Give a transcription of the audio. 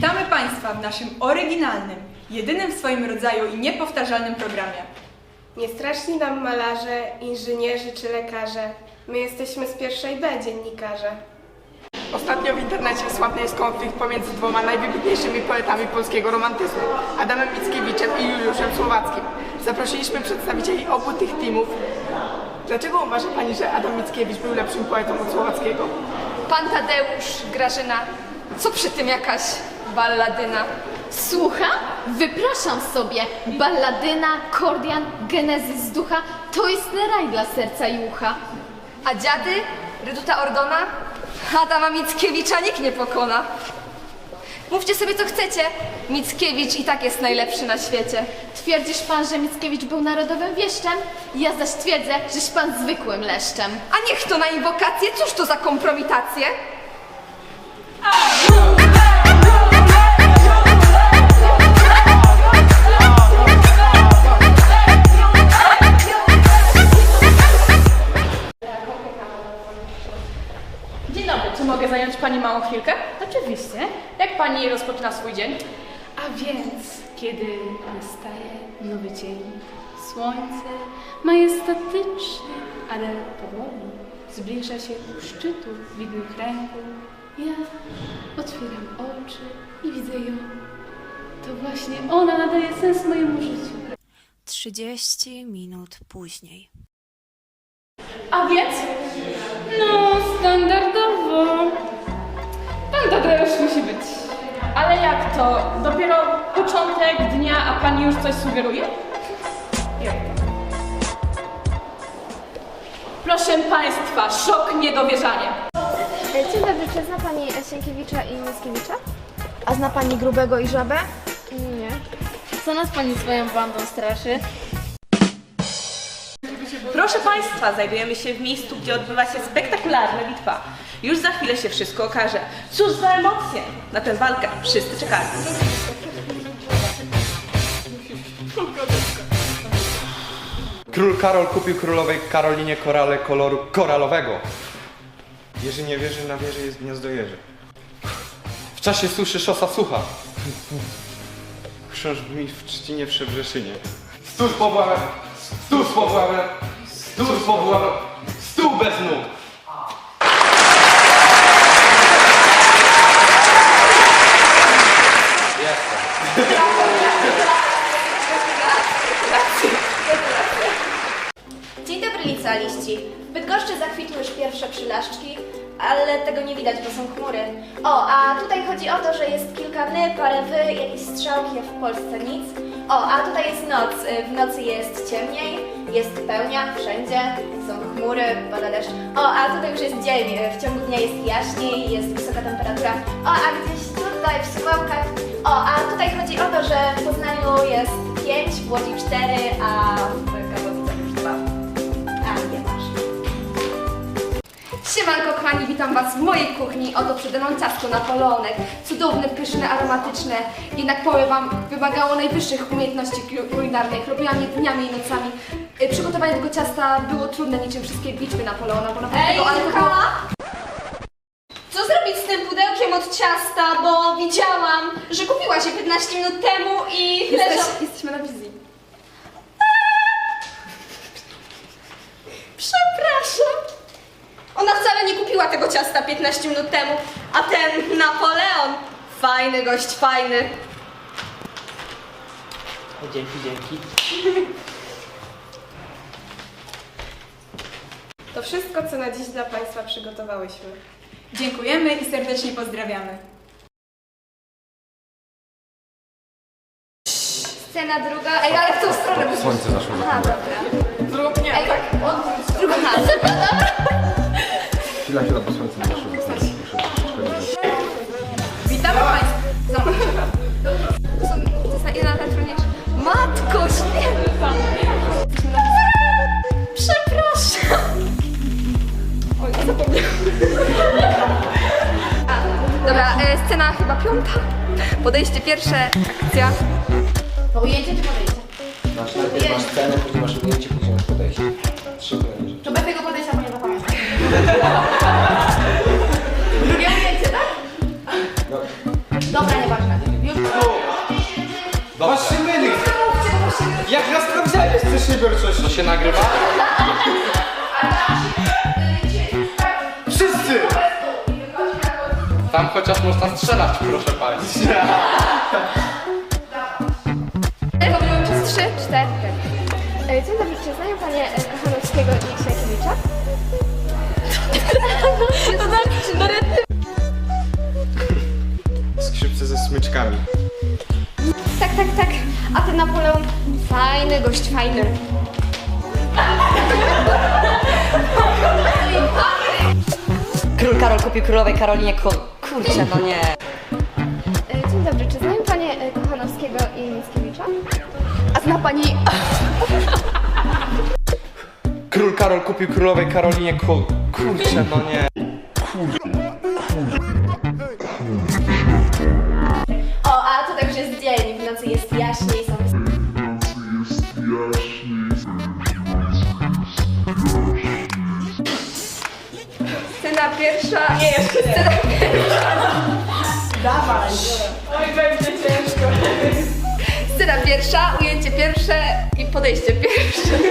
Państwa w naszym oryginalnym, jedynym w swoim rodzaju i niepowtarzalnym programie. Nie straszni nam malarze, inżynierzy czy lekarze. My jesteśmy z pierwszej B dziennikarze. Ostatnio w internecie sławny jest konflikt pomiędzy dwoma najwybitniejszymi poetami polskiego romantyzmu, Adamem Mickiewiczem i Juliuszem Słowackim. Zaprosiliśmy przedstawicieli obu tych teamów. Dlaczego uważa Pani, że Adam Mickiewicz był lepszym poetą od Słowackiego? Pan Tadeusz, Grażyna, co przy tym jakaś balladyna? Słucham? Wypraszam sobie. Balladyna, kordian, genezis ducha to jest raj dla serca i ucha. A dziady? Reduta Ordona? Adama Mickiewicza nikt nie pokona. Mówcie sobie co chcecie, Mickiewicz i tak jest najlepszy na świecie. Twierdzisz pan, że Mickiewicz był narodowym wieszczem? Ja zaś twierdzę, żeś pan zwykłym leszczem. A niech to na inwokację, cóż to za kompromitacje? Dzień Oczywiście. Jak Pani rozpoczyna swój dzień? A więc, kiedy nastaje nowy dzień, słońce majestatyczne, ale powoli zbliża się ku szczytu widnych kręgu, ja otwieram oczy i widzę ją. To właśnie ona nadaje sens mojemu życiu. 30 minut później. A więc? No, standardowo. Pan Tadeusz musi być. Ale jak to? Dopiero początek dnia, a pan już coś sugeruje? Jak to? Proszę państwa, szok, niedowierzanie. Dzień dobry, czy zna Pani Sienkiewicza i Mickiewicza? A zna Pani Grubego i Żabę? Nie. Co nas pani swoją bandą straszy? Proszę Państwa, znajdujemy się w miejscu, gdzie odbywa się spektakularna bitwa. Już za chwilę się wszystko okaże. Cóż za emocje! Na tę walkę wszyscy czekali. Król Karol kupił królowej Karolinie korale koloru koralowego. Jerzy nie wierzy, na wieży jest gniazdo jeży. W czasie suszy szosa sucha. Chrząszcz brzmi w trzcinie w Szebrzeszynie. Stół z powławem, stół z stół powławem, stół bez nóg. Dzień dobry licealiści. W Bydgoszczy zakwitły już pierwsze przylaszczki, ale tego nie widać, bo są chmury. O, a tutaj chodzi o to, że jest kilka ny, parę wy, jakieś strzałki, a w Polsce nic. O, a tutaj jest noc. W nocy jest ciemniej, jest pełnia wszędzie, są chmury, pada deszcz. O, a tutaj już jest dzień. W ciągu dnia jest jaśniej, jest wysoka temperatura. O, a gdzieś tutaj w Suwałkach. O, a tutaj chodzi o to, że w Poznaniu jest 5, w Łodzi 4, a w Siemanko kochani, witam Was w mojej kuchni. Oto przede mną ciasto napoleonek. Cudowne, pyszne, aromatyczne. Jednak powiem Wam, wymagało najwyższych umiejętności kul- kulinarnych. Robiłam je dniami i nocami. Y, Przygotowanie tego ciasta było trudne niczym wszystkie bitwy Napoleona, bo naprawdę Ej, tego. Kola! Co zrobić z tym pudełkiem od ciasta, bo widziałam, że kupiłaś je 15 minut temu i. Jesteś, jesteśmy na wizji. Kupiła tego ciasta 15 minut temu, a ten Napoleon, fajny gość, fajny. Dzięki, dzięki. To wszystko, co na dziś dla Państwa przygotowałyśmy. Dziękujemy i serdecznie pozdrawiamy. Scena druga. Ej, ale w tą stronę. Słońce zaszło. A, dobra. Chwila, chwila, bo słońce. Witamy Państwa. Zobacz. To są, to jest jedna najtrudniejsza. Matko święta! Przepraszam. Oj, zapomniałam. A, Dobra, e, scena chyba piąta. Podejście pierwsze, akcja. To ujęcie czy podejście? Masz, najpierw masz scenę, później masz ujęcie, później masz podejście. Trzy rzeczy. To bez tego podejścia, bo nie zapamiętam. Dobrze. Masz się mylić! Jak na sprawdzenie z przedsiębiorczości? To się nagrywa? Wszyscy! Tam chociaż można strzelać, proszę państwa. Robiłem przez trzy, cztery. E, Dzień dobry, czy znają Panie e, Kochanowskiego i Sienkiewicza? Skrzypce ze smyczkami. Tak, tak, tak. A ten Napoleon, fajny gość, fajny. Król Karol kupił królowej Karolinie ko... Kurczę, no nie. E, Dzień dobry, czy znają Panie e, Kochanowskiego i Mickiewicza? A zna pani... Król Karol kupił królowej Karolinie ko... Kurczę, no nie. O, pierwsza... Nie, jeszcze Scena Dawaj. Oj, będzie ciężko. Scena pierwsza, ujęcie pierwsze i podejście pierwsze.